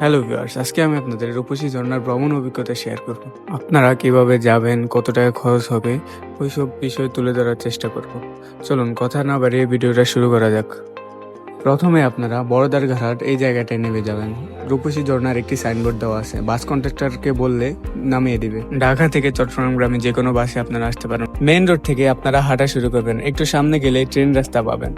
Hello viewers আজকে আমি আপনাদের রূপসী ঝর্ণার ভ্রমণ অভিজ্ঞতা শেয়ার করব। আপনারা কীভাবে যাবেন, কত টাকা খরচ হবে, ওইসব বিষয় তুলে ধরার চেষ্টা করব। চলুন, কথা না বাড়িয়ে ভিডিওটা শুরু করা যাক। প্রথমে আপনারা বড়দার ঘাট এই জায়গাটায় নেমে যাবেন। রূপসী ঝর্ণার একটি সাইনবোর্ড দেওয়া আছে। বাস কন্ট্রাক্টরকে বললে নামিয়ে দিবে। ঢাকা থেকে চট্টগ্রাম গ্রামে যে কোনো বাসে আপনারা আসতে পারেন। মেন রোড থেকে আপনারা হাঁটা শুরু করবেন। একটু সামনে গেলে ট্রেন রাস্তা পাবেন।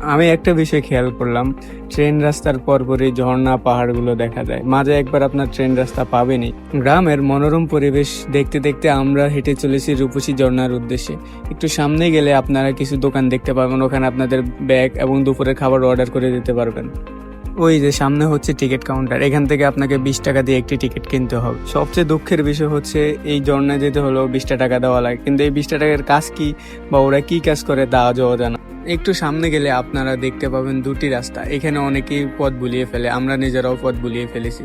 আমি একটা বিষয় খেয়াল করলাম। ট্রেন রাস্তার পরপরই ঝর্ণা পাহাড়গুলো দেখা যায়। মাঝে একবার আপনার ট্রেন রাস্তা পাবেনি। গ্রামের মনোরম পরিবেশ দেখতে দেখতে আমরা হেঁটে চলেছি রূপসী ঝর্ণার উদ্দেশ্যে। একটু সামনে গেলে আপনারা কিছু দোকান দেখতে পাবেন, ওখানে আপনাদের ব্যাগ এবং দুপুরের খাবার অর্ডার করে দিতে পারবেন। ওই যে সামনে হচ্ছে টিকিট কাউন্টার। এখান থেকে আপনাকে বিশ টাকা দিয়ে একটি টিকিট কিনতে হবে। সবচেয়ে দুঃখের বিষয় হচ্ছে এই ঝর্ণায় যেতে হলেও বিশটা টাকা দেওয়া লাগে। কিন্তু এই বিশটা টাকার কাজ কি বা ওরা কি কাজ করে তা যাওয়া জানা একটু সামনে গেলে আপনারা দেখতে পাবেন দুটি রাস্তা। এখানে অনেকেই পথ বুলিয়ে ফেলে। আমরা নিজেরাও পথ বুলিয়ে ফেলেছি।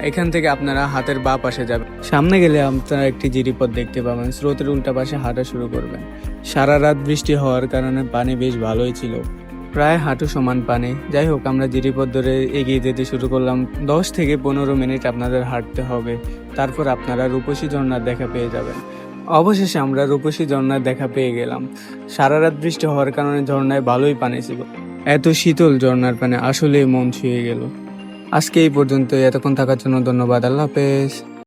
এখান থেকে আপনারা হাতের বা পাশে যাবেন। সামনে গেলে আপনারা একটি জিরিপথ দেখতে পাবেন। স্রোতের উল্টা পাশে হাঁটা শুরু করবেন। সারা রাত বৃষ্টি হওয়ার কারণে পানি বেশ ভালোই ছিল। প্রায় হাঁটু সমান পানি। যাই হোক, আমরা জিরিপথ ধরে এগিয়ে যেতে শুরু করলাম। দশ থেকে পনেরো মিনিট আপনাদের হাঁটতে হবে। তারপর আপনারা রূপসী ঝর্ণার দেখা পেয়ে যাবেন। অবশেষে আমরা রূপসী ঝর্ণার দেখা পেয়ে গেলাম। সারা রাত বৃষ্টি হওয়ার কারণে ঝর্ণায় ভালোই পানি ছিল। এত শীতল ঝর্ণার পানি আসলেই মন ছুঁয়ে গেল। আজকে এই পর্যন্ত এতক্ষণ থাকার জন্য ধন্যবাদ। আল্লাহ হাফেজ।